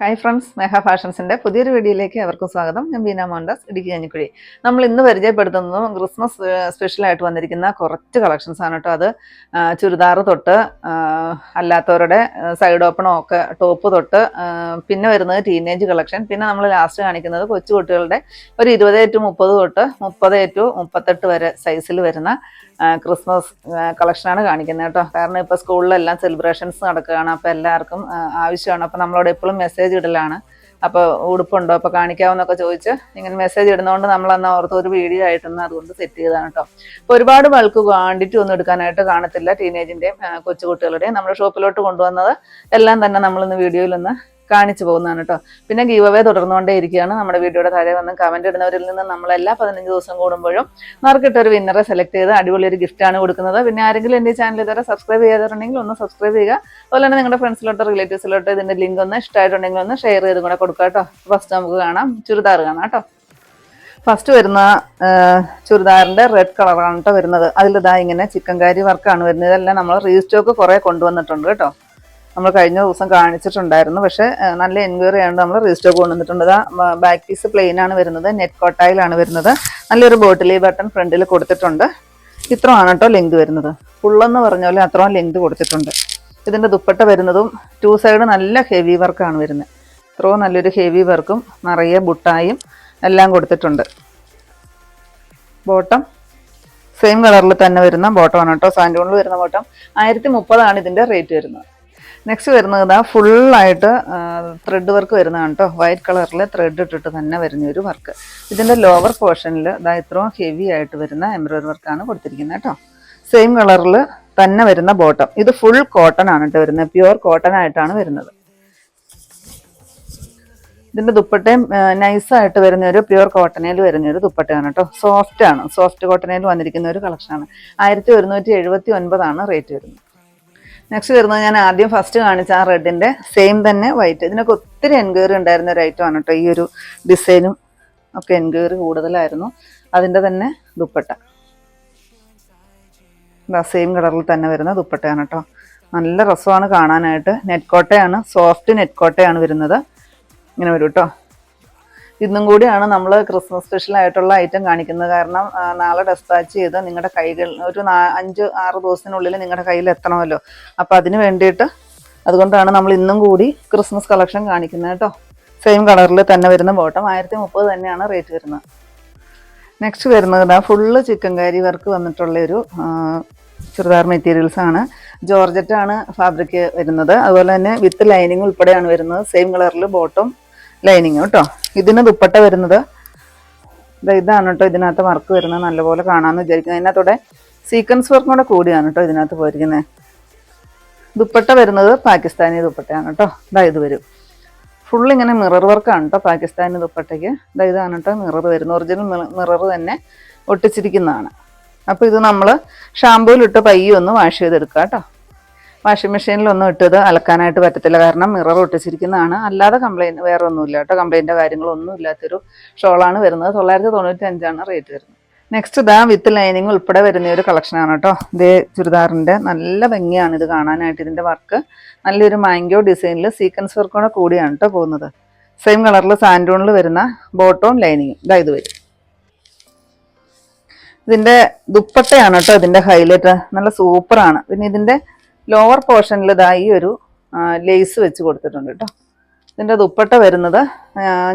Hi friends മേഹ ഫാഷൻസിന്റെ പുതിയൊരു വീഡിയോയിലേക്ക് അവർക്കും സ്വാഗതം. ഞാൻ ബീന മോഹൻദാസ് ഇടുക്കി കഞ്ഞിക്കുഴി. നമ്മൾ ഇന്ന് പരിചയപ്പെടുത്തുന്നതും ക്രിസ്മസ് സ്പെഷ്യലായിട്ട് വന്നിരിക്കുന്ന കുറച്ച് കളക്ഷൻസ് ആണ് കേട്ടോ അത്. ചുരിദാർ തൊട്ട് അല്ലാത്തവരുടെ സൈഡ് ഓപ്പണോ ഒക്കെ ടോപ്പ് തൊട്ട് പിന്നെ വരുന്നത് ടീനേജ് കളക്ഷൻ പിന്നെ നമ്മൾ ലാസ്റ്റ് കാണിക്കുന്നത് കൊച്ചു കുട്ടികളുടെ ഒരു ഇരുപത് ടു മുപ്പത് തൊട്ട് മുപ്പത് ടു മുപ്പത്തെട്ട് വരെ സൈസിൽ വരുന്ന ക്രിസ്മസ് കളക്ഷനാണ് കാണിക്കുന്നത് കേട്ടോ കാരണം ഇപ്പോൾ സ്കൂളിലെല്ലാം സെലിബ്രേഷൻസ് നടക്കുകയാണ്. അപ്പോൾ എല്ലാവർക്കും ആവശ്യമാണ്. അപ്പോൾ നമ്മളോട് എപ്പോഴും മെസ്സേജ് ഇടലാണ്. അപ്പോൾ ഉടുപ്പുണ്ടോ? അപ്പോൾ കാണിക്കാവുന്നൊക്കെ ചോദിച്ച് ഇങ്ങനെ മെസ്സേജ് ഇടുന്നതുകൊണ്ട് നമ്മൾ അന്ന് ഓർത്ത് ഒരു വീഡിയോ ആയിട്ടൊന്ന് അതുകൊണ്ട് സെറ്റ് ചെയ്തതാണ് കേട്ടോ അപ്പോൾ ഒരുപാട് ബൾക്ക് ക്വാണ്ടിറ്റി ഒന്നും എടുക്കാനായിട്ട് കാണത്തില്ല ടീനേജിന്റെയും കൊച്ചുകുട്ടികളുടെയും. നമ്മുടെ ഷോപ്പിലോട്ട് കൊണ്ടുവന്നത് എല്ലാം തന്നെ നമ്മളിന്ന് വീഡിയോയിലൊന്ന് കാണിച്ചു പോകുന്നതാണ് കേട്ടോ. പിന്നെ ഗീവ് അവേ തുടർന്നുകൊണ്ടേ ഇരിക്കുകയാണ്. നമ്മുടെ വീഡിയോയുടെ താഴെ വന്ന് കമന്റ് ഇടുന്നവരിൽ നിന്ന് നമ്മളെല്ലാ പതിനഞ്ച് ദിവസം കൂടുമ്പോഴും നറുക്കിട്ട് ഒരു വിന്നറെ സെലക്ട് ചെയ്ത് അടിപൊളി ഒരു ഗിഫ്റ്റാണ് കൊടുക്കുന്നത്. പിന്നെ ആരെങ്കിലും എന്റെ ചാനൽ ഇതുവരെ സബ്സ്ക്രൈബ് ചെയ്യാതുണ്ടെങ്കിൽ ഒന്ന് സബ്സ്ക്രൈബ് ചെയ്യുക. അതുപോലെ തന്നെ നിങ്ങളുടെ ഫ്രണ്ട്സിലോട്ടോ റിലേറ്റീവ്സിലോട്ടോ ഇതിന്റെ ലിങ്ക് ഒന്ന് ഇഷ്ടമായിട്ടുണ്ടെങ്കിൽ ഒന്ന് ഷെയർ ചെയ്ത് കൂടെ കൊടുക്കുക കേട്ടോ. ഫസ്റ്റ് നമുക്ക് കാണാം. ചുരിദാർ കാണാം കേട്ടോ. ഫസ്റ്റ് വരുന്ന ചുരിദാറിന്റെ റെഡ് കളറാണ് കേട്ടോ വരുന്നത്. അതിലിതാ ഇങ്ങനെ ചിക്കൻകാരി വർക്കാണ് വരുന്നത്. ഇതെല്ലാം നമ്മൾ റീസ്റ്റോക്ക് കുറേ കൊണ്ടുവന്നിട്ടുണ്ട് കേട്ടോ. നമ്മൾ കഴിഞ്ഞ ദിവസം കാണിച്ചിട്ടുണ്ടായിരുന്നു. പക്ഷേ നല്ല എൻക്വയറി ആയതുകൊണ്ട് നമ്മൾ രജിസ്റ്റർ കൊണ്ടുവന്നിട്ടുണ്ട്. ഇതാ ബാക്ക് പീസ് പ്ലെയിൻ ആണ് വരുന്നത്. നെറ്റ് കോട്ടായിലാണ് വരുന്നത്. നല്ലൊരു ബോട്ടിലി ബട്ടൺ ഫ്രണ്ടിൽ കൊടുത്തിട്ടുണ്ട്. ഇത്രയാണ് കേട്ടോ ലെങ്ത് വരുന്നത്. ഫുള്ളെന്ന് പറഞ്ഞ പോലെ അത്രയും ലെങ്ത് കൊടുത്തിട്ടുണ്ട്. ഇതിന്റെ ദുപ്പട്ട വരുന്നതും ടു സൈഡ് നല്ല ഹെവി വർക്കാണ് വരുന്നത്. ഇത്രയും നല്ലൊരു ഹെവി വർക്കും നിറയെ ബുട്ടായും എല്ലാം കൊടുത്തിട്ടുണ്ട്. ബോട്ടം സെയിം കളറിൽ തന്നെ വരുന്ന ബോട്ടമാണ് കേട്ടോ. സാൻഡൂണിൽ വരുന്ന ബോട്ടം ആയിരത്തി മുപ്പതാണ് ഇതിന്റെ റേറ്റ് വരുന്നത്. നെക്സ്റ്റ് വരുന്നത് ഇതാ ഫുള്ളായിട്ട് ത്രെഡ് വർക്ക് വരുന്നതാണ് കേട്ടോ വൈറ്റ് കളറിൽ ത്രെഡ് ഇട്ടിട്ട് തന്നെ വരുന്ന ഒരു വർക്ക് ഇതിന്റെ ലോവർ പോർഷനിൽ ഇതാ ഇത്രയും ഹെവി ആയിട്ട് വരുന്ന എംബ്രോയിഡറി വർക്കാണ് കൊടുത്തിരിക്കുന്നത് കേട്ടോ സെയിം കളറിൽ തന്നെ വരുന്ന ബോട്ടം ഇത് ഫുൾ കോട്ടൺ ആണ് കേട്ടോ വരുന്നത്. പ്യുവർ കോട്ടൺ ആയിട്ടാണ് വരുന്നത്. ഇതിന്റെ ദുപ്പട്ടയും നൈസായിട്ട് വരുന്ന ഒരു പ്യുവർ കോട്ടനേൽ വരുന്ന ഒരു ദുപ്പട്ടയാണ് കേട്ടോ സോഫ്റ്റ് ആണ്. സോഫ്റ്റ് കോട്ടനേൽ വന്നിരിക്കുന്ന ഒരു കളക്ഷനാണ് ആയിരത്തി ഒരുന്നൂറ്റി എഴുപത്തി ഒൻപതാണ് റേറ്റ് വരുന്നത്. നെക്സ്റ്റ് വരുന്നത് ഞാൻ ആദ്യം ഫസ്റ്റ് കാണിച്ച ആ റെഡിന്റെ സെയിം തന്നെ വൈറ്റ് ഇതിനൊക്കെ ഒത്തിരി എൻക്വയറി ഉണ്ടായിരുന്ന ഒരു ഐറ്റം ആണ് കേട്ടോ ഈ ഒരു ഡിസൈനും ഒക്കെ എൻക്വയറി കൂടുതലായിരുന്നു. അതിന്റെ തന്നെ ദുപ്പട്ട. സെയിം കളറിൽ തന്നെ വരുന്ന ദുപ്പട്ടയാണ് കേട്ടോ നല്ല രസമാണ് കാണാനായിട്ട്. നെറ്റ് കോട്ടയാണ് സോഫ്റ്റ് നെറ്റ് കോട്ടയാണ് വരുന്നത്. ഇങ്ങനെ വരും കേട്ടോ ഇന്നും കൂടിയാണ് നമ്മൾ ക്രിസ്മസ് സ്പെഷ്യൽ ആയിട്ടുള്ള ഐറ്റം കാണിക്കുന്നത്. കാരണം നാളെ ഡെസ്പാച്ച് ചെയ്ത് നിങ്ങളുടെ കൈകൾ ഒരു അഞ്ച് ആറ് ദിവസത്തിനുള്ളിൽ നിങ്ങളുടെ കയ്യിൽ എത്തണമല്ലോ. അപ്പോൾ അതിന് വേണ്ടിയിട്ട് അതുകൊണ്ടാണ് നമ്മൾ ഇന്നും കൂടി ക്രിസ്മസ് കളക്ഷൻ കാണിക്കുന്നത് കേട്ടോ. സെയിം കളറിൽ തന്നെ വരുന്ന ബോട്ടം ആയിരത്തി മുപ്പത് തന്നെയാണ് റേറ്റ് വരുന്നത്. നെക്സ്റ്റ് വരുന്നത് ഫുള്ള് ചിക്കൻ കാരി വർക്ക് വന്നിട്ടുള്ള ഒരു ചുരിദാർ മെറ്റീരിയൽസ് ആണ്. ജോർജറ്റ് ആണ് ഫാബ്രിക് വരുന്നത്. അതുപോലെ തന്നെ വിത്ത് ലൈനിങ് ഉൾപ്പെടെയാണ് വരുന്നത്. സെയിം കളറിൽ ബോട്ടം ലൈനിങ് കേട്ടോ. ഇതിന് ദുപ്പട്ട വരുന്നത്. ഇതാണ് കേട്ടോ ഇതിനകത്ത് വർക്ക് വരുന്നത്. നല്ലപോലെ കാണാമെന്ന് വിചാരിക്കുന്നത് അതിനകത്തൂടെ സീക്വൻസ് വർക്കും കൂടെ കൂടിയാണ് കേട്ടോ ഇതിനകത്ത് പോയിരിക്കുന്നത്. ദുപ്പട്ട വരുന്നത് പാകിസ്ഥാനി ദുപ്പട്ടയാണ് കേട്ടോ. ഇതാ ഇത് വരും. ഫുൾ ഇങ്ങനെ മിറർ വർക്കാണ് കേട്ടോ പാകിസ്ഥാനി ദുപ്പട്ടയ്ക്ക്. ഇതാ ഇതാണ് കേട്ടോ മിറർ വരുന്നത്. ഒറിജിനൽ മിറർ തന്നെ ഒട്ടിച്ചിരിക്കുന്നതാണ്. അപ്പോൾ ഇത് നമ്മൾ ഷാമ്പൂയിലിട്ട് പയ്യൊന്ന് വാഷ് ചെയ്തെടുക്കുക കേട്ടോ. വാഷിംഗ് മെഷീനിലൊന്നും ഇട്ടത് അലക്കാനായിട്ട് പറ്റത്തില്ല. കാരണം മിറർ ഒട്ടിച്ചിരിക്കുന്നതാണ്. അല്ലാതെ കംപ്ലൈന്റ് വേറെ ഒന്നുമില്ല കേട്ടോ കംപ്ലൈന്റ് കാര്യങ്ങളൊന്നും ഇല്ലാത്തൊരു ഷോളാണ് വരുന്നത്. തൊള്ളായിരത്തി തൊണ്ണൂറ്റി അഞ്ചാണ് റേറ്റ് വരുന്നത്. നെക്സ്റ്റ് ഇതാ വിത്ത് ലൈനിങ് ഉൾപ്പെടെ വരുന്ന ഒരു കളക്ഷനാണ് കേട്ടോ. ഇതേ ചുരിദാറിന്റെ നല്ല ഭംഗിയാണ് ഇത് കാണാനായിട്ട്. ഇതിന്റെ വർക്ക് നല്ലൊരു മാംഗോ ഡിസൈനിൽ സീക്വൻസ് വർക്കോടെ കൂടിയാണ് കേട്ടോ പോകുന്നത്. സെയിം കളറിൽ സാൻഡൂണിൽ വരുന്ന ബോട്ടവും ലൈനിങ്ങും ഇതാ ഇത് വരും. ഇതിന്റെ ദുപ്പട്ടയാണ് കേട്ടോ ഇതിന്റെ ഹൈലൈറ്റ് നല്ല സൂപ്പറാണ് പിന്നെ ഇതിന്റെ ലോവർ പോർഷനിൽ ഇതാ ഈ ഒരു ലേസ് വെച്ച് കൊടുത്തിട്ടുണ്ട് കേട്ടോ ഇതിന്റെ ദുപ്പട്ട വരുന്നത്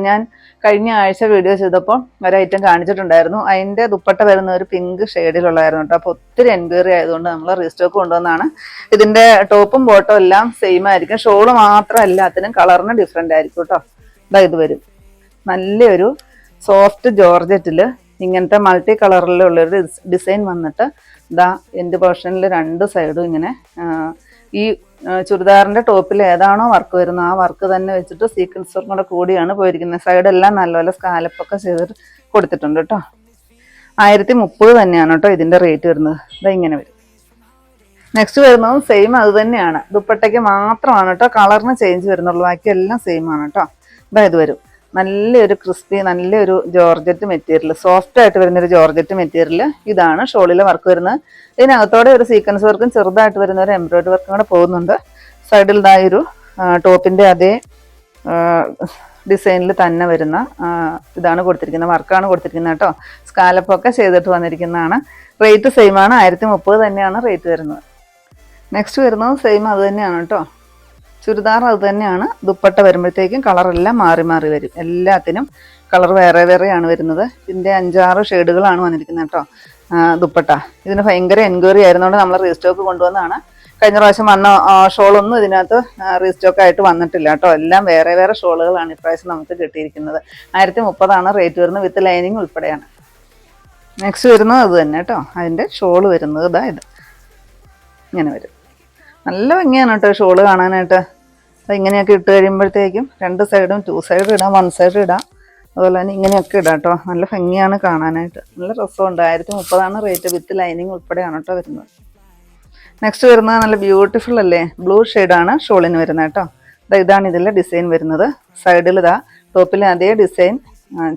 ഞാൻ കഴിഞ്ഞ ആഴ്ച വീഡിയോ ചെയ്തപ്പോൾ ഒരു ഐറ്റം കാണിച്ചിട്ടുണ്ടായിരുന്നു. അതിന്റെ ദുപ്പട്ട വരുന്ന ഒരു പിങ്ക് ഷെയ്ഡിലുള്ളതായിരുന്നു കേട്ടോ അപ്പോൾ ഒത്തിരി എൻക്വയറി ആയതുകൊണ്ട് നമ്മൾ റീസ്റ്റോക്ക് കൊണ്ടുവന്നാണ്. ഇതിന്റെ ടോപ്പും ബോട്ടും എല്ലാം സെയിം ആയിരിക്കും. ഷോൾ മാത്രം എല്ലാത്തിനും കളറിന് ഡിഫറെന്റ് ആയിരിക്കും കേട്ടോ ഇതാ ഇത് വരും. നല്ലൊരു സോഫ്റ്റ് ജോർജറ്റിൽ ഇങ്ങനത്തെ മൾട്ടി കളറിലുള്ളൊരു ഡിസൈൻ വന്നിട്ട് ഇതാ എന്റെ പോർഷനിൽ രണ്ട് സൈഡും ഇങ്ങനെ ഈ ചുരിദാറിന്റെ ടോപ്പിൽ ഏതാണോ വർക്ക് വരുന്നത് ആ വർക്ക് തന്നെ വെച്ചിട്ട് സീക്വൻസ് കൂടെ കൂടിയാണ് പോയിരിക്കുന്നത്. സൈഡെല്ലാം നല്ലപോലെ സ്കാലപ്പൊക്കെ ചെയ്തിട്ട് കൊടുത്തിട്ടുണ്ട് കേട്ടോ. ആയിരത്തി മുപ്പത് തന്നെയാണ് കേട്ടോ ഇതിന്റെ റേറ്റ് വരുന്നത്. ഇതാ ഇങ്ങനെ വരും. നെക്സ്റ്റ് വരുന്നതും സെയിം അത് തന്നെയാണ്. ദുപ്പട്ടയ്ക്ക് മാത്രമാണ് കേട്ടോ കളറിന് ചേഞ്ച് വരുന്നുള്ളൂ. ബാക്കി എല്ലാം സെയിം ആണ് കേട്ടോ. ഇതാ ഇത് വരും. നല്ലൊരു ക്രിസ്പി നല്ലൊരു ജോർജറ്റ് മെറ്റീരിയൽ സോഫ്റ്റ് ആയിട്ട് വരുന്നൊരു ജോർജറ്റ് മെറ്റീരിയൽ ഇതാണ് ഷോളിലെ വർക്ക് വരുന്നത്. ഇതിനകത്തോടെ ഒരു സീക്വൻസ് വർക്കും ചെറുതായിട്ട് വരുന്ന ഒരു എംബ്രോയിഡറി വർക്കും കൂടെ പോകുന്നുണ്ട്. സൈഡിൽ ഇതായൊരു ടോപ്പിന്റെ അതേ ഡിസൈനിൽ തന്നെ വരുന്ന ഇതാണ് കൊടുത്തിരിക്കുന്നത് വർക്കാണ് കൊടുത്തിരിക്കുന്നത് കേട്ടോ. സ്കാലപ്പൊക്കെ ചെയ്തിട്ട് വന്നിരിക്കുന്നതാണ്. റേറ്റ് സെയിം ആണ്. ആയിരത്തി മുപ്പത് തന്നെയാണ് റേറ്റ് വരുന്നത്. നെക്സ്റ്റ് വരുന്നത് സെയിം അത് തന്നെയാണ് കേട്ടോ. ചുരിദാർ അത് തന്നെയാണ്. ദുപ്പട്ട വരുമ്പോഴത്തേക്കും കളറെല്ലാം മാറി മാറി വരും. എല്ലാത്തിനും കളർ വേറെ വേറെയാണ് വരുന്നത്. ഇതിന്റെ അഞ്ചാറ് ഷെയ്ഡുകളാണ് വന്നിരിക്കുന്നത് കേട്ടോ. ദുപ്പട്ട. ഇതിന് ഭയങ്കര എൻക്വയറി ആയിരുന്നുകൊണ്ട് നമ്മൾ റീസ്റ്റോക്ക് കൊണ്ടുവന്നതാണ്. കഴിഞ്ഞ പ്രാവശ്യം വന്ന ഷോളൊന്നും ഇതിനകത്ത് റീസ്റ്റോക്ക് ആയിട്ട് വന്നിട്ടില്ല കേട്ടോ. എല്ലാം വേറെ വേറെ ഷോളുകളാണ് ഇപ്രാവശ്യം നമുക്ക് കിട്ടിയിരിക്കുന്നത്. ആയിരത്തി മുപ്പതാണ് റേറ്റ് വരുന്നത് വിത്ത് ലൈനിങ് ഉൾപ്പെടെയാണ്. നെക്സ്റ്റ് വരുന്നത് അത് തന്നെ കേട്ടോ. അതിന്റെ ഷോൾ വരുന്നത് ഇതാ ഇത്. ഇങ്ങനെ വരും. നല്ല ഭംഗിയാണ് കേട്ടോ ഷോൾ കാണാനായിട്ട്. അത് ഇങ്ങനെയൊക്കെ ഇട്ട് കഴിയുമ്പോഴത്തേക്കും രണ്ട് സൈഡും ടു സൈഡ് ഇടാം വൺ സൈഡ് ഇടാം. അതുപോലെ തന്നെ ഇങ്ങനെയൊക്കെ ഇടാം കേട്ടോ. നല്ല ഭംഗിയാണ് കാണാനായിട്ട്. നല്ല രസമുണ്ട്. ആയിരത്തി മുപ്പതാണ് റേറ്റ് വിത്ത് ലൈനിങ് ഉൾപ്പെടെയാണ് കേട്ടോ വരുന്നത്. നെക്സ്റ്റ് വരുന്നത് നല്ല ബ്യൂട്ടിഫുൾ അല്ലേ? ബ്ലൂ ഷെയ്ഡാണ് ഷോളിന് വരുന്നത് കേട്ടോ. ഇതാണ് ഇതിലെ ഡിസൈൻ വരുന്നത്. സൈഡിൽ ഇതാ ടോപ്പിൽ അതേ ഡിസൈൻ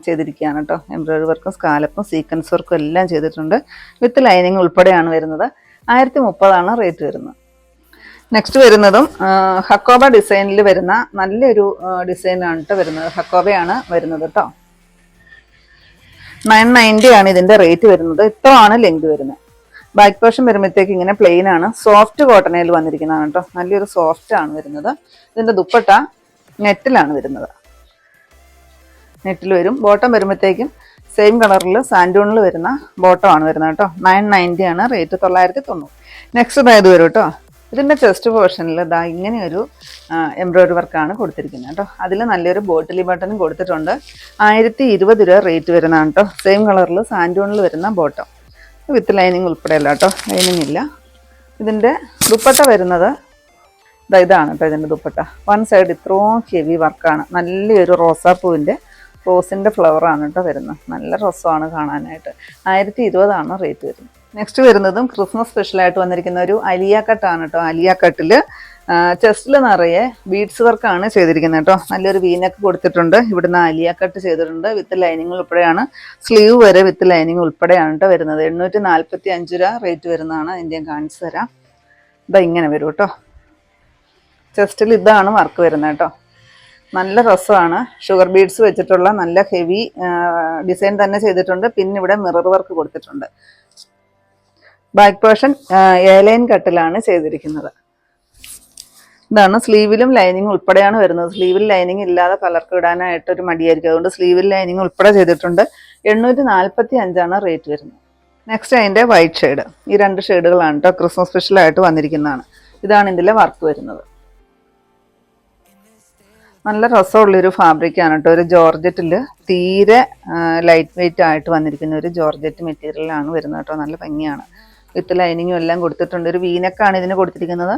ചെയ്തിരിക്കുകയാണ് കേട്ടോ. എംബ്രോയിഡറി വർക്കും സ്കാലപ്പും സീക്വൻസ് വർക്കും എല്ലാം ചെയ്തിട്ടുണ്ട്. വിത്ത് ലൈനിങ് ഉൾപ്പെടെയാണ് വരുന്നത്. ആയിരത്തി മുപ്പതാണ് റേറ്റ് വരുന്നത്. നെക്സ്റ്റ് വരുന്നതും ഹക്കോബ ഡിസൈനിൽ വരുന്ന നല്ലൊരു ഡിസൈനാണ് കേട്ടോ വരുന്നത്. ഹക്കോബയാണ് വരുന്നത് കേട്ടോ നയൻ നയന്റി ആണ് ഇതിന്റെ റേറ്റ് വരുന്നത്. ഇത്രയാണ് ലെങ്ത് വരുന്നത്. ബാക്ക് പോർഷൻ വരുമ്പോഴത്തേക്ക് ഇങ്ങനെ പ്ലെയിൻ ആണ്. സോഫ്റ്റ് കോട്ടണയിൽ വന്നിരിക്കുന്നതാണ് കേട്ടോ നല്ലൊരു സോഫ്റ്റ് ആണ് വരുന്നത്. ഇതിന്റെ ദുപ്പട്ട നെറ്റിലാണ് വരുന്നത്. നെറ്റിൽ വരും. ബോട്ടം വരുമ്പോഴത്തേക്കും സെയിം കളറിൽ സാൻഡൂണിൽ വരുന്ന ബോട്ടം ആണ് വരുന്നത് കേട്ടോ നയൻ നയന്റി ആണ് റേറ്റ് തൊള്ളായിരത്തി തൊണ്ണൂറ്. നെക്സ്റ്റ് ഇതായത് വരും കേട്ടോ ഇതിന്റെ ചെസ്റ്റ് പോർഷനിൽ ഇതാ ഇങ്ങനെ ഒരു എംബ്രോയിഡറി വർക്കാണ് കൊടുത്തിരിക്കുന്നത് കേട്ടോ. അതിൽ നല്ലൊരു ബോട്ടിലി ബട്ടണും കൊടുത്തിട്ടുണ്ട്. ആയിരത്തി ഇരുപത് രൂപ റേറ്റ് വരുന്നതാണ് കേട്ടോ. സെയിം കളറിൽ സാൻഡോണിൽ വരുന്ന ബോട്ടം വിത്ത് ലൈനിങ് ഉൾപ്പെടെയല്ല കേട്ടോ. ലൈനിങ് ഇല്ല. ഇതിന്റെ ദുപ്പട്ട വരുന്നത് ദാ ഇതാണ് കേട്ടോ ഇതിന്റെ ദുപ്പട്ട. വൺ സൈഡ് ഇത്രയും ഹെവി വർക്കാണ് നല്ലൊരു റോസാപ്പൂവിന്റെ റോസിന്റെ ഫ്ലവറാണ് കേട്ടോ വരുന്നത്. നല്ല രസമാണ് കാണാനായിട്ട്. ആയിരത്തി ഇരുപതാണ് റേറ്റ് വരുന്നത്? നെക്സ്റ്റ് വരുന്നതും ക്രിസ്മസ് സ്പെഷ്യലായിട്ട് വന്നിരിക്കുന്ന ഒരു അലിയ കട്ടാണ് കേട്ടോ അലിയ കട്ടിൽ ചെസ്റ്റിൽ നിറയെ ബീഡ്സ് വർക്കാണ് ചെയ്തിരിക്കുന്നത് കേട്ടോ നല്ലൊരു വീനൊക്കെ കൊടുത്തിട്ടുണ്ട്. ഇവിടുന്ന് അലിയ കട്ട് ചെയ്തിട്ടുണ്ട്. വിത്ത് ലൈനിങ് ഉൾപ്പെടെയാണ്. സ്ലീവ് വരെ വിത്ത് ലൈനിങ് ഉൾപ്പെടെയാണ് കേട്ടോ വരുന്നത്. എണ്ണൂറ്റി നാൽപ്പത്തി അഞ്ച് രൂപ റേറ്റ് വരുന്നതാണ്. അതിന്റെ ഞാൻ കാണിച്ചു തരാം. ഇതാ ഇങ്ങനെ വരും കേട്ടോ ചെസ്റ്റിൽ ഇതാണ് വർക്ക് വരുന്നത് കേട്ടോ നല്ല രസമാണ്. ഷുഗർ ബീഡ്സ് വെച്ചിട്ടുള്ള നല്ല ഹെവി ഡിസൈൻ തന്നെ ചെയ്തിട്ടുണ്ട്. പിന്നെ ഇവിടെ മിറർ വർക്ക് കൊടുത്തിട്ടുണ്ട്. ബാക്ക് പോർഷൻ എയർലൈൻ കട്ടിലാണ് ചെയ്തിരിക്കുന്നത്. ഇതാണ് സ്ലീവിലും ലൈനിങ് ഉൾപ്പെടെയാണ് വരുന്നത്. സ്ലീവിൽ ലൈനിങ് ഇല്ലാതെ പലർക്കും ഇടാനായിട്ട് ഒരു മടിയായിരിക്കും. അതുകൊണ്ട് സ്ലീവിൽ ലൈനിങ് ഉൾപ്പെടെ ചെയ്തിട്ടുണ്ട്. എണ്ണൂറ്റി നാൽപ്പത്തി അഞ്ചാണ് റേറ്റ് വരുന്നത്. നെക്സ്റ്റ് അതിന്റെ വൈറ്റ് ഷെയ്ഡ് ഈ രണ്ട് ഷെയ്ഡുകളാണ് കേട്ടോ ക്രിസ്മസ് സ്പെഷ്യലായിട്ട് വന്നിരിക്കുന്നതാണ്. ഇതാണ് ഇതിലെ വർക്ക് വരുന്നത്. നല്ല രസമുള്ളൊരു ഫാബ്രിക്കാണ് കേട്ടോ ഒരു ജോർജറ്റിൽ തീരെ ലൈറ്റ് വെയിറ്റ് ആയിട്ട് വന്നിരിക്കുന്ന ഒരു ജോർജറ്റ് മെറ്റീരിയലാണ് വരുന്നത് കേട്ടോ നല്ല ഭംഗിയാണ്. വിത്ത് ലൈനിങ്ങും എല്ലാം കൊടുത്തിട്ടുണ്ട്. ഒരു വീനക്കാണ് ഇതിന് കൊടുത്തിരിക്കുന്നത്.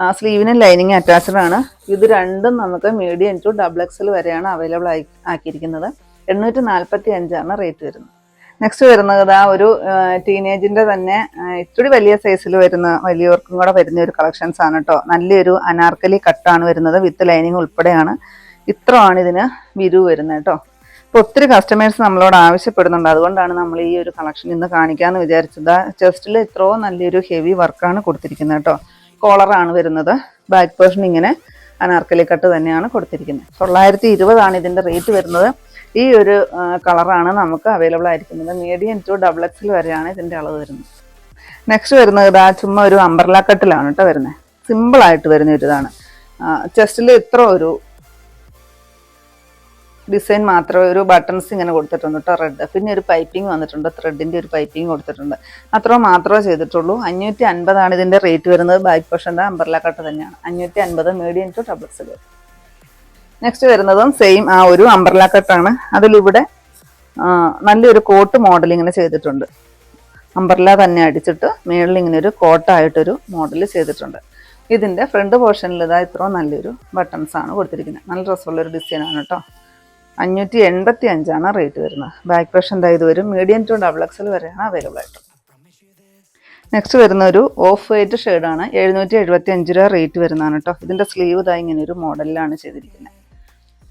ആ സ്ലീവിനും ലൈനിങ് അറ്റാച്ച്ഡ് ആണ്. ഇത് രണ്ടും നമുക്ക് മീഡിയം ടു ഡബിൾ എക്സൽ വരെയാണ് അവൈലബിൾ ആയി ആക്കിയിരിക്കുന്നത്. എണ്ണൂറ്റി നാൽപ്പത്തി അഞ്ചാണ് റേറ്റ് വരുന്നത് നെക്സ്റ്റ് വരുന്നത് ആ ഒരു ടീനേജിന്റെ തന്നെ ഇത്തിരി വലിയ സൈസിൽ വരുന്ന വലിയവർക്കും കൂടെ വരുന്ന ഒരു കളക്ഷൻസ് ആണ് കേട്ടോ നല്ലൊരു അനാർക്കലി കട്ടാണ് വരുന്നത് വിത്ത് ലൈനിങ് ഉൾപ്പെടെയാണ്. ഇത്രയാണ് ഇതിന് വിരു വരുന്നത് കേട്ടോ അപ്പോൾ ഒത്തിരി കസ്റ്റമേഴ്സ് നമ്മളോട് ആവശ്യപ്പെടുന്നുണ്ട്. അതുകൊണ്ടാണ് നമ്മൾ ഈ ഒരു കളക്ഷൻ ഇന്ന് കാണിക്കാമെന്ന് വിചാരിച്ചത്. ചെസ്റ്റിൽ ഇത്രയോ നല്ലൊരു ഹെവി വർക്കാണ് കൊടുത്തിരിക്കുന്നത് കേട്ടോ കോളറാണ് വരുന്നത്. ബാക്ക് പോർഷൻ ഇങ്ങനെ അനാർക്കലി കട്ട് തന്നെയാണ് കൊടുത്തിരിക്കുന്നത്. തൊള്ളായിരത്തി ഇരുപതാണ് ഇതിന്റെ റേറ്റ് വരുന്നത്. ഈ ഒരു കളറാണ് നമുക്ക് അവൈലബിൾ ആയിരിക്കുന്നത്. മീഡിയം ടു ഡബിൾ എക്സിൽ വരെയാണ് ഇതിന്റെ അളവ് വരുന്നത്. നെക്സ്റ്റ് വരുന്നത് ഇതാ ചുമ്മാ ഒരു അംബർല കട്ടിലാണ് കേട്ടോ വരുന്നത്. സിമ്പിളായിട്ട് വരുന്ന ഒരു ഇതാണ്. ചെസ്റ്റിൽ ഇത്ര ഒരു ഡിസൈൻ മാത്രമേ ഒരു ബട്ടൺസ് ഇങ്ങനെ കൊടുത്തിട്ടുണ്ട് കേട്ടോ റെഡ് പിന്നെ ഒരു പൈപ്പിംഗ് വന്നിട്ടുണ്ട് ത്രെഡിന്റെ ഒരു പൈപ്പിംഗ് കൊടുത്തിട്ടുണ്ട്. അത്ര മാത്രമേ ചെയ്തിട്ടുള്ളൂ. അഞ്ഞൂറ്റി അൻപതാണ് ഇതിന്റെ റേറ്റ് വരുന്നത് ബാക്ക് പോർഷന്റെ അമ്പർല കട്ട് തന്നെയാണ്. അഞ്ഞൂറ്റി അൻപത് മീഡിയം ടു ഡബിൾ നെക്സ്റ്റ് വരുന്നതും സെയിം ആ ഒരു അമ്പർല കട്ടാണ് അതിലിവിടെ നല്ലൊരു കോട്ട് മോഡൽ ഇങ്ങനെ ചെയ്തിട്ടുണ്ട്. അമ്പർല തന്നെ അടിച്ചിട്ട് മേളിൽ ഇങ്ങനെ ഒരു കോട്ടായിട്ടൊരു മോഡൽ ചെയ്തിട്ടുണ്ട്. ഇതിന്റെ ഫ്രണ്ട് പോർഷനിൽ ഇതാ ഇത്രയും നല്ലൊരു ബട്ടൺസാണ് കൊടുത്തിരിക്കുന്നത്. നല്ല രസമുള്ള ഒരു ഡിസൈൻ ആണ് കേട്ടോ അഞ്ഞൂറ്റി എൺപത്തി അഞ്ചാണ് റേറ്റ് വരുന്നത്. ബാക്ക് എന്താ ഇത് വരും? മീഡിയം ടു ഡബിൾ എക്സൽ വരെയാണ് അവൈലബിൾ ആയിട്ട്. നെക്സ്റ്റ് വരുന്ന ഒരു ഓഫ് വൈറ്റ് ഷെയ്ഡാണ് എഴുന്നൂറ്റി എഴുപത്തി അഞ്ച് രൂപ റേറ്റ് വരുന്നതാണ് കേട്ടോ ഇതിന്റെ സ്ലീവ് ഇതാ ഇങ്ങനെ ഒരു മോഡലിലാണ് ചെയ്തിരിക്കുന്നത്.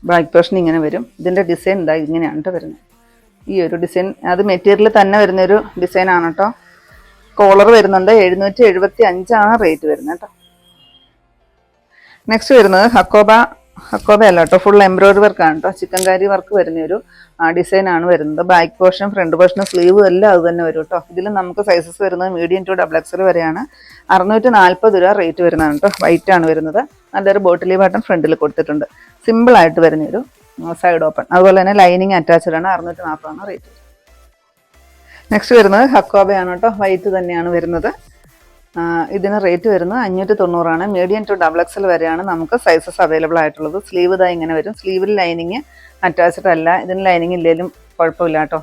ബാക്ക് പ്രഷൻ ഇങ്ങനെ വരും. ഇതിന്റെ ഡിസൈൻ ഇതാ ഇങ്ങനെയാണ് കേട്ടോ വരുന്നത്. ഈ ഒരു ഡിസൈൻ അത് മെറ്റീരിയൽ തന്നെ വരുന്നൊരു ഡിസൈൻ ആണ് കേട്ടോ കോളർ വരുന്നുണ്ട്. എഴുന്നൂറ്റി എഴുപത്തി അഞ്ചാണ് റേറ്റ് വരുന്നത് കേട്ടോ നെക്സ്റ്റ് വരുന്നത് ഹക്കോബ ഹക്കോബ അല്ല കേട്ടോ ഫുൾ എംബ്രോയിഡറി വർക്കാണ് കേട്ടോ ചിക്കൻ കാരി വർക്ക് വരുന്ന ഒരു ഡിസൈൻ ആണ് വരുന്നത്. Back portion front portion sleeve എല്ലാം അത് തന്നെ വരും കേട്ടോ ഇതിൽ നമുക്ക് സൈസസ് വരുന്നത് മീഡിയം ടു ഡബിൾ എക്സൽ വരെയാണ്. അറുന്നൂറ്റി നാൽപ്പത് രൂപ റേറ്റ് വരുന്നതാണ് കേട്ടോ വൈറ്റ് ആണ് വരുന്നത്. നല്ലൊരു ബോട്ടിലി ബട്ടൺ ഫ്രണ്ടിൽ കൊടുത്തിട്ടുണ്ട്. വരുന്ന ഒരു സൈഡ് ഓപ്പൺ അതുപോലെ തന്നെ ലൈനിങ് അറ്റാച്ച്ഡ് ആണ്. അറുന്നൂറ്റി നാൽപ്പതാണ് റേറ്റ് നെക്സ്റ്റ് വരുന്നത് ഹക്കോബയാണ് കേട്ടോ വൈറ്റ് തന്നെയാണ് വരുന്നത്. ഇതിന് റേറ്റ് വരുന്നത് അഞ്ഞൂറ്റി തൊണ്ണൂറാണ് മീഡിയം ടു ഡബിൾ എക്സൽ വരെയാണ് നമുക്ക് സൈസസ് അവൈലബിൾ ആയിട്ടുള്ളത്. സ്ലീവ് ഇതാ ഇങ്ങനെ വരും. സ്ലീവിൽ ലൈനിങ് അറ്റാച്ച്ഡ് അല്ല. ഇതിന് ലൈനിങ് ഇല്ലെങ്കിലും കുഴപ്പമില്ല കേട്ടോ.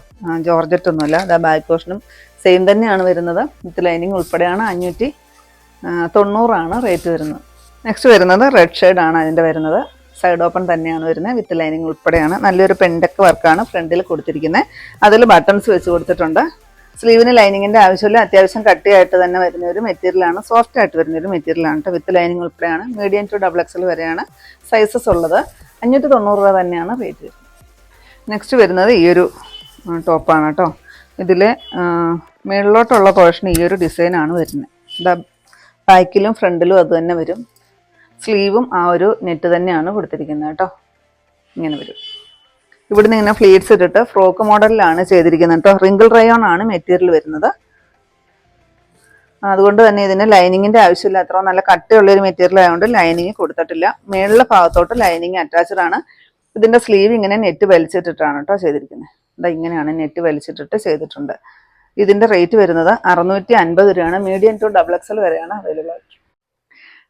ജോർജറ്റ് ഒന്നുമില്ല. ഇതാ ബാക്ക് പോർഷനും സെയിം തന്നെയാണ് വരുന്നത്. വിത്ത് ലൈനിങ് ഉൾപ്പെടെയാണ് അഞ്ഞൂറ്റി തൊണ്ണൂറാണ് റേറ്റ് വരുന്നത്. നെക്സ്റ്റ് വരുന്നത് റെഡ് ഷെയ്ഡാണ് അതിന്റെ വരുന്നത്. സൈഡ് ഓപ്പൺ തന്നെയാണ് വരുന്നത്. വിത്ത് ലൈനിങ് ഉൾപ്പെടെയാണ്. നല്ലൊരു പെൻഡക്ക് വർക്കാണ് ഫ്രണ്ടിൽ കൊടുത്തിരിക്കുന്നത്. അതിൽ ബട്ടൺസ് വെച്ച് കൊടുത്തിട്ടുണ്ട്. സ്ലീവിന് ലൈനിങ്ങിന്റെ ആവശ്യമില്ല. അത്യാവശ്യം കട്ടിയായിട്ട് തന്നെ വരുന്ന ഒരു മെറ്റീരിയലാണ്. സോഫ്റ്റ് ആയിട്ട് വരുന്ന ഒരു മെറ്റീരിയലാണ് കേട്ടോ വിത്ത് ലൈനിങ് ഉൾപ്പെടെയാണ്. മീഡിയം ടു ഡബിൾ എക്സൽ വരെയാണ് സൈസസ് ഉള്ളത്. അഞ്ഞൂറ്റി തൊണ്ണൂറ് രൂപ തന്നെയാണ് റേറ്റ് നെക്സ്റ്റ് വരുന്നത് ഈ ഒരു ടോപ്പാണ് കേട്ടോ ഇതിൽ മുകളിലോട്ടുള്ള പോർഷൻ ഈ ഒരു ഡിസൈനാണ് വരുന്നത്. ബാക്കിലും ഫ്രണ്ടിലും അത് തന്നെ വരും. സ്ലീവും ആ ഒരു നെറ്റ് തന്നെയാണ് കൊടുത്തിരിക്കുന്നത് കേട്ടോ ഇങ്ങനെ വരും. ഇവിടുന്ന് ഇങ്ങനെ ഫ്ലീറ്റ്സ് ഇട്ടിട്ട് ഫ്രോക്ക് മോഡലിലാണ് ചെയ്തിരിക്കുന്നത് കേട്ടോ റിങ്കിൾ റയോൺ ആണ് മെറ്റീരിയൽ വരുന്നത്. അതുകൊണ്ട് തന്നെ ഇതിന് ലൈനിങ്ങിന്റെ ആവശ്യമില്ല. അത്ര നല്ല കട്ടിയുള്ള ഒരു മെറ്റീരിയൽ ആയതുകൊണ്ട് ലൈനിങ് കൊടുത്തിട്ടില്ല. മേളിലെ ഭാഗത്തോട്ട് ലൈനിങ് അറ്റാച്ച്ഡ് ആണ്. ഇതിന്റെ സ്ലീവ് ഇങ്ങനെ നെറ്റ് വലിച്ചിട്ടിട്ടാണ് കേട്ടോ ചെയ്തിരിക്കുന്നത്. ഇതാ ഇങ്ങനെയാണ് നെറ്റ് വലിച്ചിട്ടിട്ട് ചെയ്തിട്ടുണ്ട്. ഇതിന്റെ റേറ്റ് വരുന്നത് അറുന്നൂറ്റി അൻപത് രൂപയാണ്. മീഡിയം ടു ഡബിൾ എക്സൽ വരെയാണ് അവൈലബിൾ ആയിട്ട്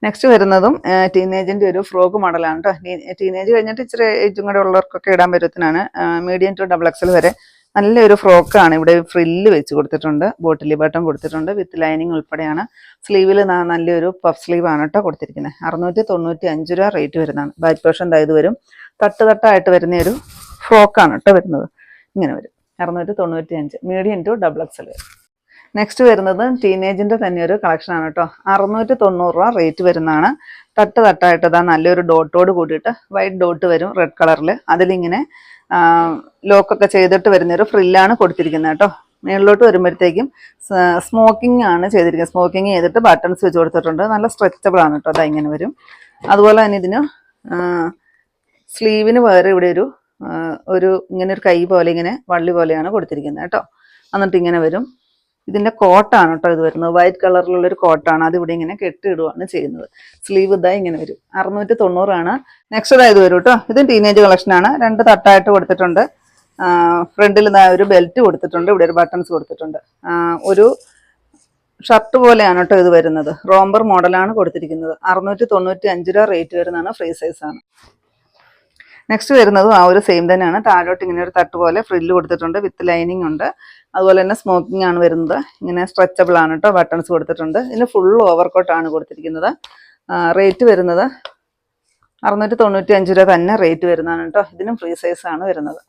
നെക്സ്റ്റ് വരുന്നതും ടീനേജിന്റെ ഒരു ഫ്രോക്ക് മോഡലാണ് കേട്ടോ ടീനേജ് കഴിഞ്ഞിട്ട് ഇച്ചിരി ഏജും കൂടെ ഉള്ളവർക്കൊക്കെ ഇടാൻ പറ്റത്തിനാണ്. മീഡിയം ടു ഡബിൾ എക്സൽ വരെ നല്ലൊരു ഫ്രോക്കാണ് ഇവിടെ ഫ്രില്ല് വെച്ച് കൊടുത്തിട്ടുണ്ട്. ബോട്ടിലി ബട്ടൺ കൊടുത്തിട്ടുണ്ട്. വിത്ത് ലൈനിങ് ഉൾപ്പെടെയാണ്. സ്ലീവിൽ നല്ലൊരു പഫ് സ്ലീവ് ആണ് കേട്ടോ കൊടുത്തിരിക്കുന്നത് അറുന്നൂറ്റി തൊണ്ണൂറ്റി അഞ്ച് രൂപ റേറ്റ് വരുന്നതാണ്. ബാക്ക് പോർഷൻ ഇത് വരും. തട്ട് തട്ടായിട്ട് വരുന്ന ഒരു ഫ്രോക്കാണ് കേട്ടോ വരുന്നത്. ഇങ്ങനെ വരും. അറുന്നൂറ്റി തൊണ്ണൂറ്റി അഞ്ച് മീഡിയം ടു ഡബിൾ എക്സൽ വരും. നെക്സ്റ്റ് വരുന്നത് ടീനേജിന്റെ തന്നെ ഒരു കളക്ഷൻ ആണ് കേട്ടോ അറുന്നൂറ്റി തൊണ്ണൂറ് രൂപ റേറ്റ് വരുന്നതാണ്. തട്ട് തട്ടായിട്ട് ഇതാ നല്ലൊരു ഡോട്ടോട് കൂടിയിട്ട് വൈറ്റ് ഡോട്ട് വരും റെഡ് കളറിൽ അതിലിങ്ങനെ ലോക്കൊക്കെ ചെയ്തിട്ട് വരുന്നൊരു ഫ്രില്ലാണ് കൊടുത്തിരിക്കുന്നത് കേട്ടോ മേളിലോട്ട് വരുമ്പോഴത്തേക്കും സ്മോക്കിംഗ് ആണ് ചെയ്തിരിക്കുന്നത്. സ്മോക്കിംഗ് ചെയ്തിട്ട് ബട്ടൺസ് വെച്ച് കൊടുത്തിട്ടുണ്ട്. നല്ല സ്ട്രെച്ചബിൾ ആണ് കേട്ടോ അതാ ഇങ്ങനെ വരും. അതുപോലെ തന്നെ ഇതിന് സ്ലീവിന് വേറെ ഇവിടെ ഒരു ഒരു ഇങ്ങനെ ഒരു കൈ പോലെ ഇങ്ങനെ വള്ളി പോലെയാണ് കൊടുത്തിരിക്കുന്നത് കേട്ടോ എന്നിട്ട് ഇങ്ങനെ വരും. ഇതിന്റെ കോട്ടാണ് കേട്ടോ ഇത് വരുന്നത്. വൈറ്റ് കളറിലുള്ള ഒരു കോട്ടാണ്. അത് ഇവിടെ ഇങ്ങനെ കെട്ടിയിടുകയാണ് ചെയ്യുന്നത്. സ്ലീവ് ഇതാ ഇങ്ങനെ വരും. അറുന്നൂറ്റി തൊണ്ണൂറാണ് നെക്സ്റ്റ് ഇതാ ഇത് വരും കേട്ടോ. ഇത് ടീനേജ് കളക്ഷനാണ് രണ്ട് തട്ടായിട്ട് കൊടുത്തിട്ടുണ്ട്. ഫ്രണ്ടിൽ ഒരു ബെൽറ്റ് കൊടുത്തിട്ടുണ്ട്. ഇവിടെ ഒരു ബട്ടൺസ് കൊടുത്തിട്ടുണ്ട്. ഒരു ഷർട്ട് പോലെയാണ് കേട്ടോ ഇത് വരുന്നത്. റോംബർ മോഡലാണ് കൊടുത്തിരിക്കുന്നത്. അറുന്നൂറ്റി തൊണ്ണൂറ്റി അഞ്ച് രൂപ റേറ്റ് വരുന്നതാണ്. ഫ്രീ സൈസ് ആണ്. നെക്സ്റ്റ് വരുന്നതും ആ ഒരു സെയിം തന്നെയാണ്. താഴോട്ട് ഇങ്ങനെ ഒരു തട്ട് പോലെ ഫ്രില്ല് കൊടുത്തിട്ടുണ്ട്. വിത്ത് ലൈനിങ് ഉണ്ട്. അതുപോലെ തന്നെ സ്മോക്കിംഗ് ആണ് വരുന്നത്. ഇങ്ങനെ സ്ട്രെച്ചബിൾ ആണ് കേട്ടോ ബട്ടൺസ് കൊടുത്തിട്ടുണ്ട്. ഇതിന് ഫുൾ ഓവർകോട്ടാണ് കൊടുത്തിരിക്കുന്നത്. റേറ്റ് വരുന്നത് അറുന്നൂറ്റി തൊണ്ണൂറ്റി അഞ്ച് രൂപ തന്നെ റേറ്റ് വരുന്നതാണ് കേട്ടോ ഇതിനും ഫ്രീ സൈസ് ആണ് വരുന്നത്.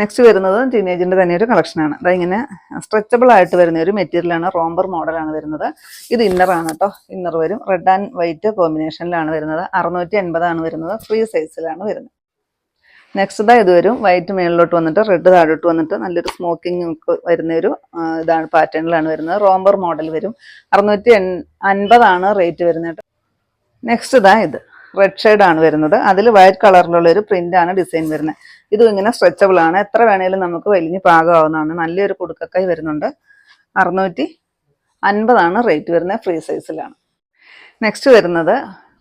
നെക്സ്റ്റ് വരുന്നത് ടീനേജിന്റെ തന്നെ ഒരു കളക്ഷനാണ് അതായത് ഇങ്ങനെ സ്ട്രെച്ചബിൾ ആയിട്ട് വരുന്ന ഒരു മെറ്റീരിയലാണ് റോംബർ മോഡലാണ് വരുന്നത്. ഇത് ഇന്നറാണ് കേട്ടോ ഇന്നർ വരും. റെഡ് ആൻഡ് വൈറ്റ് കോമ്പിനേഷനിലാണ് വരുന്നത്. അറുന്നൂറ്റി എൺപതാണ് വരുന്നത് ഫ്രീ സൈസിലാണ് വരുന്നത്. നെക്സ്റ്റ് ഇതാ ഇത് വരും. വൈറ്റ് മേളിലോട്ട് വന്നിട്ട് റെഡ് താഴോട്ട് വന്നിട്ട് നല്ലൊരു സ്മോക്കിംഗ് വരുന്ന ഒരു ഇതാണ് പാറ്റേണിലാണ് വരുന്നത്. റോംബർ മോഡൽ വരും. അറുന്നൂറ്റി അൻപതാണ് റേറ്റ് വരുന്നത് നെക്സ്റ്റ് ഇതാ ഇത്. റെഡ് ഷെയ്ഡ് ആണ് വരുന്നത്. അതിൽ വൈറ്റ് കളറിലുള്ള ഒരു പ്രിന്റ് ആണ് ഡിസൈൻ വരുന്നത്. ഇതും ഇങ്ങനെ സ്ട്രെച്ചബിൾ ആണ്. എത്ര വേണേലും നമുക്ക് വലിഞ്ഞ് പാകമാവുന്നതാണ് നല്ലൊരു കുടുക്കക്കായി വരുന്നുണ്ട്. അറുന്നൂറ്റി അൻപതാണ് റേറ്റ് വരുന്നത് ഫ്രീ സൈസിലാണ് നെക്സ്റ്റ് വരുന്നത്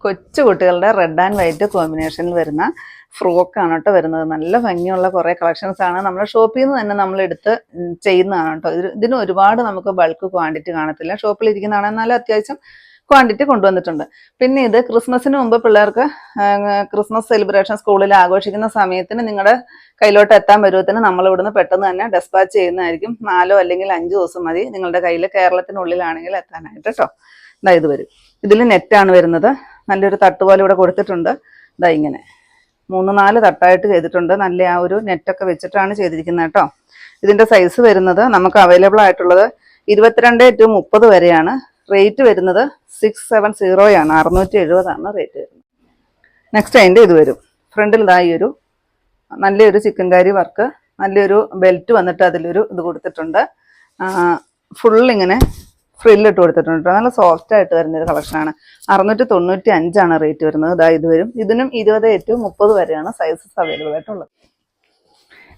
കൊച്ചു കുട്ടികളുടെ റെഡ് ആൻഡ് വൈറ്റ് കോമ്പിനേഷനിൽ വരുന്ന ഫ്രോക്കാണ് കേട്ടോ വരുന്നത്. നല്ല ഭംഗിയുള്ള കുറേ കളക്ഷൻസ് ആണ്. നമ്മുടെ ഷോപ്പിൽ നിന്ന് തന്നെ നമ്മൾ എടുത്ത് ചെയ്യുന്നതാണ് കേട്ടോ. ഇത് ഇതിന് ഒരുപാട് നമുക്ക് ബൾക്ക് ക്വാണ്ടിറ്റി കാണത്തില്ല. ഷോപ്പിൽ ഇരിക്കുന്നതാണ് എന്നാലും അത്യാവശ്യം ക്വാണ്ടിറ്റി കൊണ്ടുവന്നിട്ടുണ്ട്. പിന്നെ ഇത് ക്രിസ്മസിന് മുമ്പ് പിള്ളേർക്ക് ക്രിസ്മസ് സെലിബ്രേഷൻ സ്കൂളിൽ ആഘോഷിക്കുന്ന സമയത്തിന് നിങ്ങളുടെ കയ്യിലോട്ട് എത്താൻ പരുവത്തിന് നമ്മൾ ഇവിടുന്ന് പെട്ടെന്ന് തന്നെ ഡെസ്പാച്ച് ചെയ്യുന്നതായിരിക്കും. നാലോ അല്ലെങ്കിൽ അഞ്ച് ദിവസം മതി നിങ്ങളുടെ കയ്യിൽ കേരളത്തിനുള്ളിലാണെങ്കിൽ എത്താനായിട്ട് കേട്ടോ. ഇതാ ഇത് വരും. ഇതിൽ നെറ്റാണ് വരുന്നത്. നല്ലൊരു തട്ടുപോലെ ഇവിടെ കൊടുത്തിട്ടുണ്ട്. ഇതാ ഇങ്ങനെ. മൂന്ന് നാല് തട്ടായിട്ട് ചെയ്തിട്ടുണ്ട്. നല്ല ആ ഒരു നെറ്റൊക്കെ വെച്ചിട്ടാണ് ചെയ്തിരിക്കുന്നത് കേട്ടോ. ഇതിന്റെ സൈസ് വരുന്നത് നമുക്ക് അവൈലബിൾ ആയിട്ടുള്ളത് ഇരുപത്തിരണ്ട് ടു മുപ്പത് വരെയാണ്. റേറ്റ് വരുന്നത് സിക്സ് സെവൻ സീറോയാണ് അറുന്നൂറ്റി എഴുപതാണ് റേറ്റ് വരുന്നത്. നെക്സ്റ്റ് അതിന്റെ ഇത് വരും. ഫ്രണ്ടിൽ ഇതാ ഈ ഒരു നല്ലൊരു ചിക്കൻ കാരി വർക്ക് നല്ലൊരു ബെൽറ്റ് വന്നിട്ട് അതിലൊരു ഇത് കൊടുത്തിട്ടുണ്ട്. ഫുൾ ഇങ്ങനെ ഫ്രില്ല് ഇട്ട് കൊടുത്തിട്ടുണ്ട് നല്ല സോഫ്റ്റ് ആയിട്ട് വരുന്ന ഒരു കളക്ഷനാണ് അറുന്നൂറ്റി തൊണ്ണൂറ്റി അഞ്ചാണ് റേറ്റ് വരുന്നത്. ഇതാ ഇത് വരും. ഇതിനും ഇരുപത് ടു മുപ്പത് വരെയാണ് സൈസസ് അവൈലബിൾ ആയിട്ടുള്ളത്.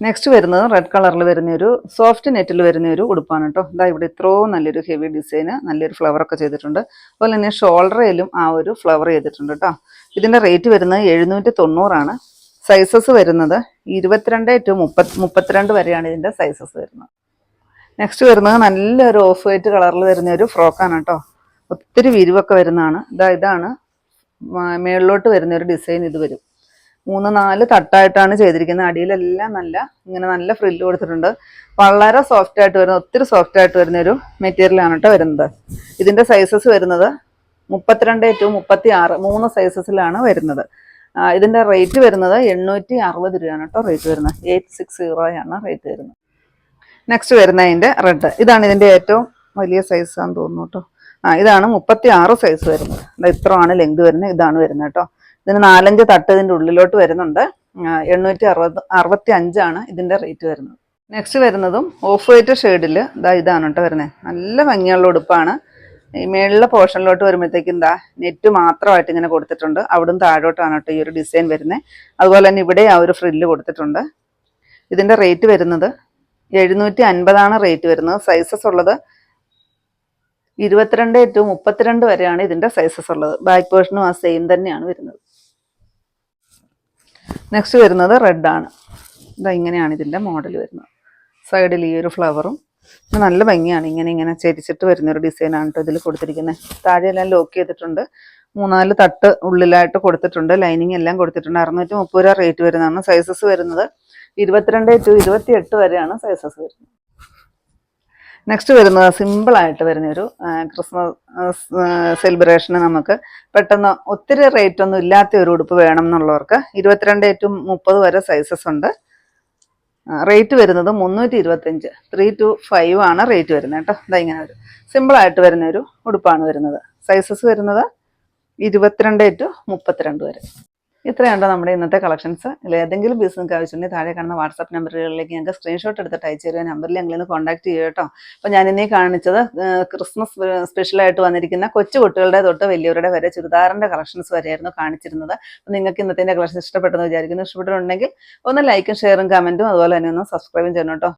നെക്സ്റ്റ് വരുന്നത് റെഡ് കളറിൽ വരുന്ന ഒരു സോഫ്റ്റ് നെറ്റിൽ വരുന്ന ഒരു ഉടുപ്പാണ് കേട്ടോ. ഇതാ ഇവിടെ ഇത്രയും നല്ലൊരു ഹെവി ഡിസൈന് നല്ലൊരു ഫ്ലവർ ഒക്കെ ചെയ്തിട്ടുണ്ട്. അതുപോലെ തന്നെ ഷോൾഡറിലും ആ ഒരു ഫ്ലവർ ചെയ്തിട്ടുണ്ട് കേട്ടോ. ഇതിന്റെ റേറ്റ് വരുന്നത് എഴുന്നൂറ്റി തൊണ്ണൂറാണ് സൈസസ് വരുന്നത് ഇരുപത്തിരണ്ട് ടു മുപ്പത് മുപ്പത്തിരണ്ട് വരെയാണ് ഇതിന്റെ സൈസസ് വരുന്നത്. നെക്സ്റ്റ് വരുന്നത് നല്ലൊരു ഓഫ് വൈറ്റ് കളറിൽ വരുന്ന ഒരു ഫ്രോക്കാണ് കേട്ടോ ഒത്തിരി വിരിവൊക്കെ വരുന്നതാണ്. ഇതാ ഇതാണ്. മേളിലോട്ട് വരുന്ന ഒരു ഡിസൈൻ ഇത് വരും. മൂന്ന് നാല് തട്ടായിട്ടാണ് ചെയ്തിരിക്കുന്നത്. അടിയിലെല്ലാം നല്ല ഇങ്ങനെ നല്ല ഫ്രില്ല് കൊടുത്തിട്ടുണ്ട്. വളരെ സോഫ്റ്റ് ആയിട്ട് വരുന്ന ഒത്തിരി സോഫ്റ്റ് ആയിട്ട് വരുന്ന ഒരു മെറ്റീരിയലാണ് കേട്ടോ വരുന്നത്. ഇതിന്റെ സൈസസ് വരുന്നത് മുപ്പത്തിരണ്ട് ടു മുപ്പത്തി ആറ് മൂന്ന് സൈസസിലാണ് വരുന്നത്. ഇതിന്റെ റേറ്റ് വരുന്നത് എണ്ണൂറ്റി അറുപത് രൂപയാണ് കേട്ടോ റേറ്റ് വരുന്നത്. എയ്റ്റ് സിക്സ് സീറോയാണ് റേറ്റ് വരുന്നത്. നെക്സ്റ്റ് വരുന്ന അതിന്റെ റെഡ് ഇതാണ് ഇതിന്റെ ഏറ്റവും വലിയ സൈസ് ആണെന്ന് തോന്നുന്നു കേട്ടോ ആ ഇതാണ് മുപ്പത്തി ആറ് സൈസ് വരുന്നത് ഇത്രയാണ് ലെങ്ത് വരുന്നത്. ഇതാണ് വരുന്നത് കേട്ടോ ഇതിന് നാലഞ്ച് തട്ട് ഇതിന്റെ ഉള്ളിലോട്ട് വരുന്നുണ്ട്. എണ്ണൂറ്റി അറുപത് അറുപത്തി അഞ്ചാണ് ഇതിന്റെ റേറ്റ് വരുന്നത്. നെക്സ്റ്റ് വരുന്നതും ഓഫ് വൈറ്റ് ഷെയ്ഡിൽ ഇതാ ഇതാണ് കേട്ടോ വരുന്നത്. നല്ല ഭംഗിയുള്ള ഉടുപ്പാണ്. ഈ മേളിലെ പോർഷനിലോട്ട് വരുമ്പോഴത്തേക്കും എന്താ നെറ്റ് മാത്രമായിട്ട് ഇങ്ങനെ കൊടുത്തിട്ടുണ്ട്. അവിടുന്ന് താഴോട്ടാണ് കേട്ടോ ഈ ഒരു ഡിസൈൻ വരുന്നത്. അതുപോലെ തന്നെ ഇവിടെ ആ ഒരു ഫ്രില്ല് കൊടുത്തിട്ടുണ്ട്. ഇതിന്റെ റേറ്റ് വരുന്നത് എഴുന്നൂറ്റി അൻപതാണ് റേറ്റ് വരുന്നത്. സൈസസ് ഉള്ളത് ഇരുപത്തിരണ്ട് ടു മുപ്പത്തിരണ്ട് വരെയാണ് ഇതിന്റെ സൈസസ് ഉള്ളത്. ബാക്ക് പോർഷനും ആ സെയിം തന്നെയാണ് വരുന്നത്. നെക്സ്റ്റ് വരുന്നത് റെഡ് ആണ്. ഇതാ ഇങ്ങനെയാണ് ഇതിന്റെ മോഡൽ വരുന്നത്. സൈഡിൽ ഈ ഒരു ഫ്ലവറും നല്ല ഭംഗിയാണ്. ഇങ്ങനെ ഇങ്ങനെ ചരിച്ചിട്ട് വരുന്ന ഒരു ഡിസൈനാണ് കേട്ടോ ഇതിൽ കൊടുത്തിരിക്കുന്നത് താഴെയെല്ലാം ലോക്ക് ചെയ്തിട്ടുണ്ട്. മൂന്നാൽ തട്ട് ഉള്ളിലായിട്ട് കൊടുത്തിട്ടുണ്ട്. ലൈനിങ് എല്ലാം കൊടുത്തിട്ടുണ്ട്. അറുന്നൂറ്റി മുപ്പത് രൂപ റേറ്റ് വരുന്നതാണ് സൈസസ് വരുന്നത്. ഇരുപത്തിരണ്ട് ടു ഇരുപത്തി എട്ട് വരെയാണ് സൈസസ് വരുന്നത്. നെക്സ്റ്റ് വരുന്നത് സിമ്പിളായിട്ട് വരുന്ന ഒരു ക്രിസ്മസ് സെലിബ്രേഷന് നമുക്ക് പെട്ടെന്ന് ഒത്തിരി റേറ്റ് ഒന്നും ഇല്ലാത്ത ഒരു ഉടുപ്പ് വേണം എന്നുള്ളവർക്ക് ഇരുപത്തിരണ്ട് ടു മുപ്പത് വരെ സൈസസ് ഉണ്ട്. റേറ്റ് വരുന്നത് മുന്നൂറ്റി ഇരുപത്തഞ്ച് ത്രീ ടു ഫൈവ് ആണ് റേറ്റ് വരുന്നത് കേട്ടോ. ഇതാ ഇങ്ങനെ വരും സിമ്പിൾ ആയിട്ട് വരുന്ന ഒരു ഉടുപ്പാണ് വരുന്നത്. സൈസസ് വരുന്നത് ഇരുപത്തിരണ്ട് ടു മുപ്പത്തിരണ്ട് വരെ. ഇത്രയുണ്ടോ നമ്മുടെ ഇന്നത്തെ കളക്ഷൻസ് ഏതെങ്കിലും ബിസിനസ് ആവശ്യമുണ്ടെങ്കിൽ താഴെ കാണുന്ന വാട്സാപ്പ് നമ്പറുകളിലേക്ക് ഞങ്ങൾക്ക് സ്ക്രീൻഷോട്ട് എടുത്തിട്ട് അയച്ചു തരുക. നമ്പറിൽ ഞങ്ങൾ ഇന്ന് കോൺടാക്ട് ചെയ്യുക കേട്ടോ. അപ്പോൾ ഞാൻ ഇന്നീ കാണിച്ചത് ക്രിസ്മസ് സ്പെഷ്യലായിട്ട് വന്നിരിക്കുന്ന കൊച്ചു കുട്ടികളുടെ തൊട്ട് വലിയവരുടെ വരെ ചുരിദാറിന്റെ കളക്ഷൻസ് വരെയായിരുന്നു കാണിച്ചിരുന്നത്. അപ്പോൾ നിങ്ങൾക്ക് ഇന്നത്തെ കളക്ഷൻ ഇഷ്ടപ്പെട്ടെന്ന് വിചാരിക്കുന്നു. ഇഷ്ടപ്പെട്ടിട്ടുണ്ടെങ്കിൽ ഒന്ന് ലൈക്കും ഷെയറും കമന്റും അതുപോലെ തന്നെ ഒന്ന് സബ്സ്ക്രൈബും ചെയ്യണം കേട്ടോ.